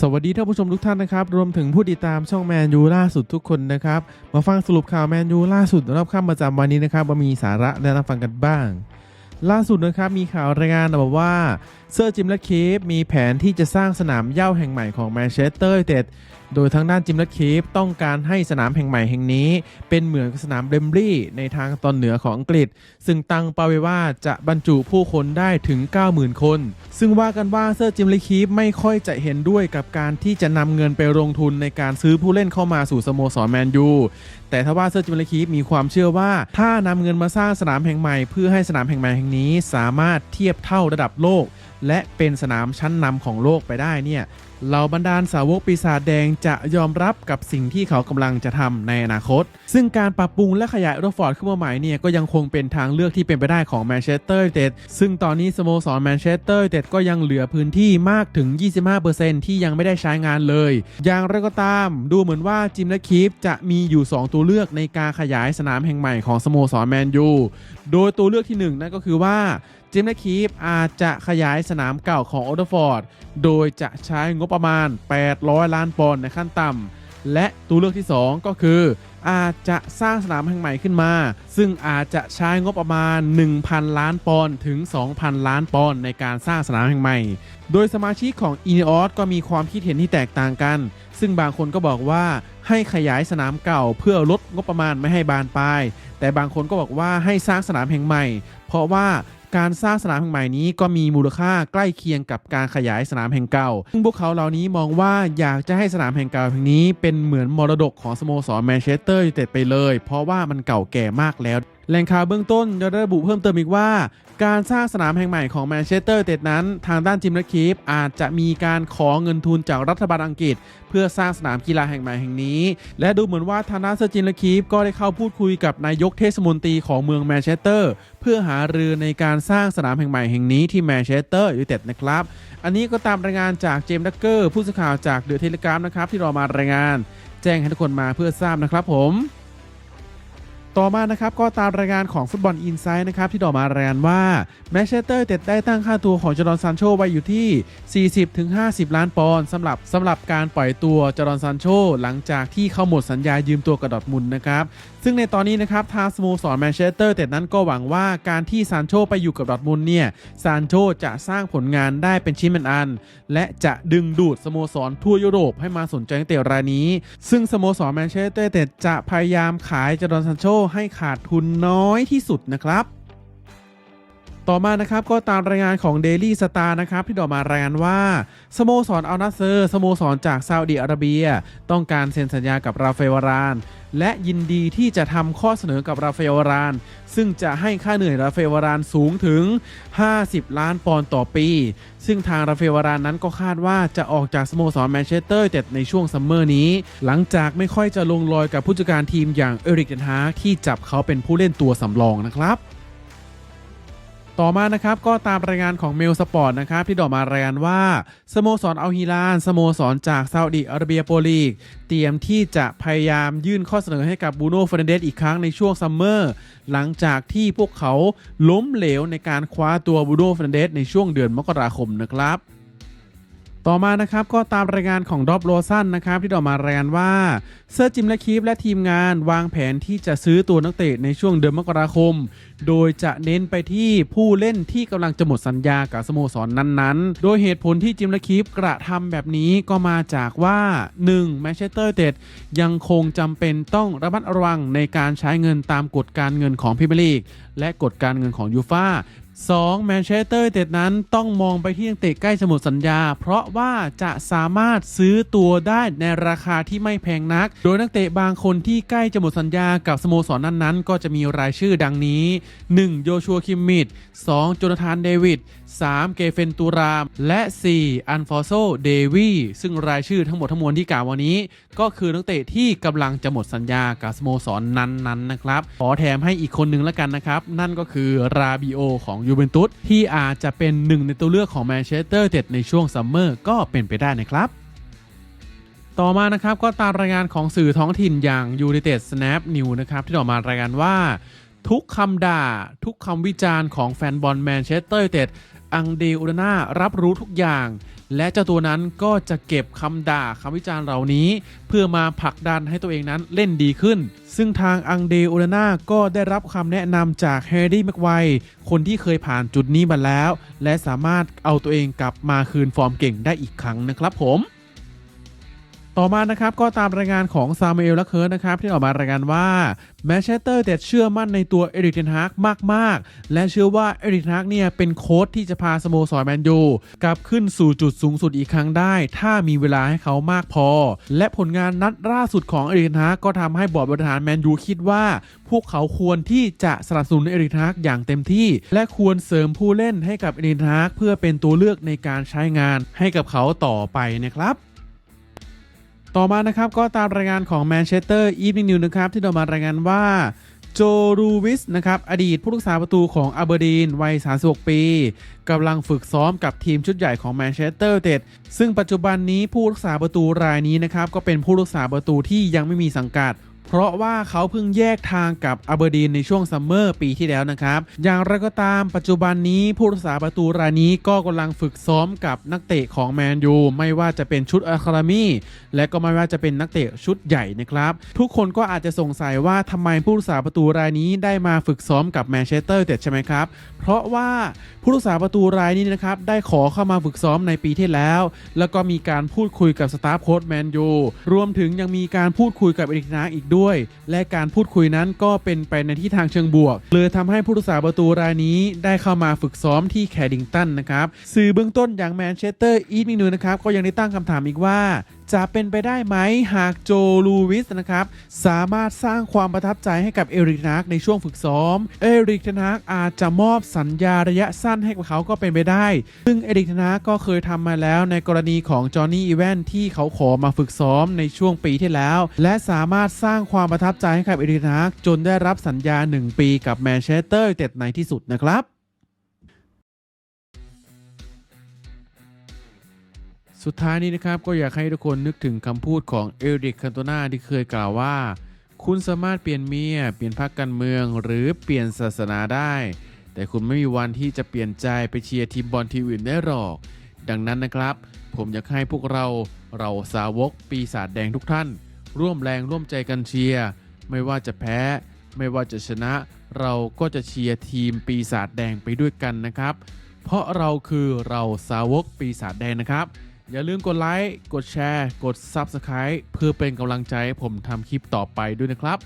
สวัสดีท่านผู้ชมทุกท่านนะครับ รวมถึงผู้ติดตามช่องแมนยูล่าสุดทุกคนนะครับ มาฟังสรุปข่าวแมนยูล่าสุดรอบค่ำประจำวันนี้นะครับว่ามีสาระและนำฟังกันบ้าง ล่าสุดนะครับมีข่าวรายงานบอกว่าเซอร์จิมและเคฟมีแผนที่จะสร้างสนามเย้าแห่งใหม่ของแมนเชสเตอร์ยูไนเต็ดโดยทางด้านจิมและเคฟต้องการให้สนามแห่งใหม่แห่งนี้ เป็นเหมือนสนามเบมบรีในทางตอนเหนือของอังกฤษ ซึ่งตั้งเป้าไว้ว่าจะบรรจุผู้คนได้ถึง 90,000 คน ซึ่งว่ากันว่าเซอร์จิมลีคีฟไม่ค่อยจะเห็นด้วยกับการที่จะนำเงินไปลงทุนในการซื้อผู้เล่นเข้ามาสู่สโมสรแมนยูแต่ถ้าว่าเซอร์จิมลีคีฟมีความเชื่อว่า ถ้านำเงินมาสร้างสนามแห่งใหม่ เพื่อให้สนามแห่งใหม่แห่งนี้ สามารถเทียบเท่าระดับโลก และเป็นสนามชั้นนำของโลกไปได้เนี่ยเหล่าบรรดาสาวกปีศาจแดงจะยอมรับกับสิ่งที่เขากำลังจะทำในอนาคต ซึ่งการปรับปรุงและขยายโรฟอร์ดขึ้นมาใหม่เนี่ยก็ยังคงเป็นทางเลือกที่เป็นไปได้ของแมนเชสเตอร์ยูไนเต็ดซึ่งตอนนี้สโมสรแมนเชสเตอร์ยูไนเต็ดก็ยังเหลือพื้นที่มากถึง 25%ที่ยังไม่ได้ใช้งานเลย อย่างไรก็ตามดูเหมือนว่าจิมและคีฟจะมีอยู่ 2 ตัวเลือกในการขยายสนามแห่งใหม่ของสโมสรแมนยูโดยตัวเลือกที่หนึ่งนั่นก็คือว่า จิมและคีฟอาจจะขยายสนามเก่าของโอเดฟอร์ด โดยจะใช้งบประมาณ 800 ล้านปอนด์ในขั้นต่ำ และตัวเลือกที่ 2 ก็คือ อาจจะสร้างสนามแห่งใหม่ขึ้นมา ซึ่งอาจจะใช้งบประมาณ 1,000 ล้านปอนด์ถึง 2,000 ล้านปอนด์ในการสร้างสนามแห่งใหม่ โดยสมาชิกของ i n e o s ก็มีความคิดเห็นที่แตกต่างกัน ซึ่งบางคนก็บอกว่าให้ขยายสนามเก่าเพื่อลดงบประมาณไม่ให้บานปลายแต่บางคนก็บอกว่าให้สร้างสนามแห่งใหม่ เพราะว่า การสร้างสนามแห่งใหม่นี้ก็มีมูลค่าใกล้เคียงกับการขยายสนามแห่งเก่า ซึ่งพวกเขาเหล่านี้มองว่าอยากจะให้สนามแห่งเก่าแห่งนี้เป็นเหมือนมรดกของสโมสรแมนเชสเตอร์ยูไนเต็ดไปเลย เพราะว่ามันเก่าแก่มากแล้ว แหล่งข่าวเบื้องต้นยังได้ระบุเพิ่มเติมอีกว่า การสร้างสนามแห่งใหม่ของแมนเชสเตอร์เต็ดนั้น ทางด้านจิมและคีฟอาจจะมีการขอเงินทุนจากรัฐบาลอังกฤษ เพื่อสร้างสนามกีฬาแห่งใหม่แห่งนี้ และดูเหมือนว่าทางด้านเซอร์จินและคีฟก็ได้เข้าพูดคุยกับนายกเทศมนตรีของเมืองแมนเชสเตอร์เพื่อหารือในการสร้างสนามแห่งใหม่แห่งนี้ที่แมนเชสเตอร์ยูไนเต็ดนะครับอันนี้ก็ตามรายงานจากเจมส์ดักเกอร์ผู้สื่อข่าวจากเดอะเทเลกราฟนะครับที่รอมารายงาน แจ้งให้ทุกคนมาเพื่อทราบนะครับผม ต่อมานะครับก็ตามรายงานของฟุตบอลอินไซด์นะครับที่ดอกมารายงานว่าแมนเชสเตอร์เต็ดได้ตั้งค่าตัวของจอร์ดอนซานโชไว้อยู่ที่ 40-50 ล้านปอนด์สำหรับสำหรับการปล่อยตัวจอร์ดอนซานโชหลังจากที่เขาหมดสัญญายืมตัวกับดอทมุนนะครับ ซึ่งในตอนนี้นะครับทางสโมสรแมนเชสเตอร์เต็ดนั้นก็หวังว่าการที่ซานโชไปอยู่กับดอทมุนเนี่ยซานโชจะสร้างผลงานได้เป็นชิ้นเป็นอัน และจะดึงดูดสโมสรทั่วยุโรปให้มาสนใจนักเตะรายนี้ ซึ่งสโมสรแมนเชสเตอร์เต็ดจะพยายามขายจอร์นซานโชให้ขาดทุนน้อยที่สุดนะครับ ต่อมานะครับก็ตามรายงานของ Daily Star นะครับที่ดอกมารายงานว่าสโมสรอัลนาเซอร์สโมสรจากซาอุดิอาระเบีย ต้องการเซ็นสัญญากับราฟาเอลวาราน และยินดีที่จะทำข้อเสนอกับราฟาเอลวาราน ซึ่งจะให้ค่าเหนื่อยราฟาเอลวารานสูงถึง 50 ล้านปอนด์ต่อปี ซึ่งทางราฟาเอลวารานนั้นก็คาดว่าจะออกจากสโมสรแมนเชสเตอร์เต็ดในช่วงซัมเมอร์นี้ หลังจากไม่ค่อยจะลงรอยกับผู้จัดการทีมอย่างเอริกเทนฮาที่จับเขาเป็นผู้เล่นตัวสำรองนะครับ ต่อมานะครับก็ตามรายงานของเมลสปอร์ตนะครับที่ดอกมารายงานว่าสโมสรอัลฮิลานสโมสรจากซาอุดิอาระเบียโปลีก เตรียมที่จะพยายามยื่นข้อเสนอให้กับบูโน่ฟรนเดสอีกครั้งในช่วงซัมเมอร์หลังจากที่พวกเขาล้มเหลวในการคว้าตัวบูโน่ฟรนเดสในช่วงเดือนมกราคมนะครับ ต่อมานะครับก็ตามรายงานของดอบโรซันนะครับที่ดอกมารายงานว่าเซอร์จิมและคีฟและทีมงานวางแผนที่จะซื้อตัวนักเตะในช่วงเดือนมกราคม โดยจะเน้นไปที่ผู้เล่นที่กำลังจะหมดสัญญากับสโมสรนนั้นๆ โดยเหตุผลที่จิมและคีฟกระทำแบบนี้ก็มาจากว่า1แมนเชสเตอร์เต็ดยังคงจำเป็นต้องระมัดระวังในการใช้เงินตามกฎการเงินของพรีเมียร์ลีกและกฎการเงินของยูฟา 2. แมนเชสเตอร์ยูไนเต็ดนั้นต้องมองไปที่นักเตะใกล้จะหมดสัญญา เพราะว่าจะสามารถซื้อตัวได้ในราคาที่ไม่แพงนัก โดยนักเตะบางคนที่ใกล้จะหมดสัญญากับสโมสรนั้นๆ ก็จะมีรายชื่อดังนี้ 1. โยชัวคิมมิด 2. โจนาธานเดวิด 3. เกเฟนตูราม และ 4. อันฟอโซเดวีซึ่งรายชื่อทั้งหมดทั้งมวลที่กล่าววันนี้ ก็คือนักเตะที่กำลังจะหมดสัญญากับสโมสรนนั้นๆนนะครับ ขอแถมให้อีกคนหนึ่งแล้วกันนะครับ นั่นก็คือราบิโอของยูเวนตุสที่อาจจะเป็นหนึ่งในตัวเลือกของแมนเชสเตอร์เต็ดในช่วงซัมเมอร์ก็เป็นไปได้นะครับต่อมานะครับก็ตามรายงานของสื่อท้องถิ่นอย่าง United Snap News นะครับที่ออกมารายงานว่า ทุกคำด่า ทุกคำวิจารณ์ของแฟนบอลแมนเชสเตอร์เต็ด อังเดอุดนารับรู้ทุกอย่าง และเจ้าตัวนั้นก็จะเก็บคำด่าคำวิจารณ์เหล่านี้ เพื่อมาผลักดันให้ตัวเองนั้นเล่นดีขึ้น ซึ่งทางอังเดโอลาน่าก็ได้รับคำแนะนำจากแฮร์รี่แม็กไวร์คนที่เคยผ่านจุดนี้มาแล้ว และสามารถเอาตัวเองกลับมาคืนฟอร์มเก่งได้อีกครั้งนะครับผม ต่อมานะครับก็ตามรายงานของซามูเอลและเคิร์นะครับ ที่ออกมารายงานว่าแมนเชสเตอร์เต็ดเชื่อมั่นในตัวเอริกเทนฮากมาก ๆ และเชื่อว่าเอริกเทนฮากเนี่ยเป็นโค้ชที่จะพาสโมสรแมนยูกลับขึ้นสู่จุดสูงสุดอีกครั้งได้ ถ้ามีเวลาให้เขามากพอ และผลงานนัดล่าสุดของเอริกเทนฮากก็ทำให้บอร์ดบริหารแมนยูคิดว่า พวกเขาควรที่จะสนับสนุนเอริกเทนฮากอย่างเต็มที่ และควรเสริมผู้เล่นให้กับเอริกเทนฮากเพื่อเป็นตัวเลือกในการใช้งานให้กับเขาต่อไปนะครับ ต่อมานะครับก็ตามรายงานของแมนเชสเตอร์อีฟนิงนิวนะครับที่เรามารายงานว่าโจรูวิสนะครับอดีตผู้รักษาประตูของอาเบอร์ดีนวัย 36 ปีกำลังฝึกซ้อมกับทีมชุดใหญ่ของแมนเชสเตอร์เต็ดซึ่งปัจจุบันนี้ผู้รักษาประตูรายนี้นะครับก็เป็นผู้รักษาประตูที่ยังไม่มีสังกัด เพราะว่าเขาเพิ่งแยกทางกับอาเบอร์ดีนในช่วงซัมเมอร์ปีที่แล้วนะครับ อย่างไรก็ตามปัจจุบันนี้ผู้รักษาประตูรายนี้ก็กำลังฝึกซ้อมกับนักเตะของแมนยูไม่ว่าจะเป็นชุดอะคาเดมี่และก็ไม่ว่าจะเป็นนักเตะชุดใหญ่นะครับ ทุกคนก็อาจจะสงสัยว่าทำไมผู้รักษาประตูรายนี้ได้มาฝึกซ้อมกับแมนเชสเตอร์เต็ดใช่ไหมครับ เพราะว่าผู้รักษาประตูรายนี้นะครับได้ขอเข้ามาฝึกซ้อมในปีที่แล้ว แล้วก็มีการพูดคุยกับสตาฟโค้ชแมนยูรวมถึงยังมีการพูดคุยกับเอริกนาอีกด้วยและการพูดคุยนั้นก็เป็นไปในทิศทางเชิงบวก เลยทำให้ผู้รักษาประตูรายนี้ได้เข้ามาฝึกซ้อมที่แคดิงตันนะครับสื่อเบื้องต้นอย่างแมนเชสเตอร์อีทมินูนะครับก็ยังได้ตั้งคำถามอีกว่า จะเป็นไปได้ไหมหากโจลูวิสนะครับ สามารถสร้างความประทับใจให้กับเอริกนาร์กในช่วงฝึกซ้อม เอริกทนฮากอาจจะมอบสัญญาระยะสั้นให้กับเขาก็เป็นไปได้ ซึ่งเอริกทนฮากก็เคยทำมาแล้วในกรณีของจอห์นนี่อีแวนที่เขาขอมาฝึกซ้อมในช่วงปีที่แล้ว และสามารถสร้างความประทับใจให้กับเอริกนฮากจนได้รับสัญญา 1 ปีกับแมนเชสเตอร์ยูเต็ดในที่สุดนะครับ สุดท้ายนี้นะครับก็อยากให้ทุกคนนึกถึงคำพูดของเอริกคันโตนาที่เคยกล่าวว่า คุณสามารถเปลี่ยนเมีย เปลี่ยนพรรคการเมือง หรือเปลี่ยนศาสนาได้ แต่คุณไม่มีวันที่จะเปลี่ยนใจไปเชียร์ทีมบอลทีมอื่นได้หรอก ดังนั้นนะครับ ผมอยากให้พวกเราเราสาวกปีศาจแดงทุกท่าน ร่วมแรงร่วมใจกันเชียร์ไม่ว่าจะแพ้ ไม่ว่าจะชนะ เราก็จะเชียร์ทีมปีศาจแดงไปด้วยกันนะครับ เพราะเราคือเราสาวกปีศาจแดงนะครับ อย่าลืมกดไลค์ กดแชร์ กด Subscribe เพื่อเป็นกำลังใจให้ผมทำคลิปต่อไปด้วยนะครับ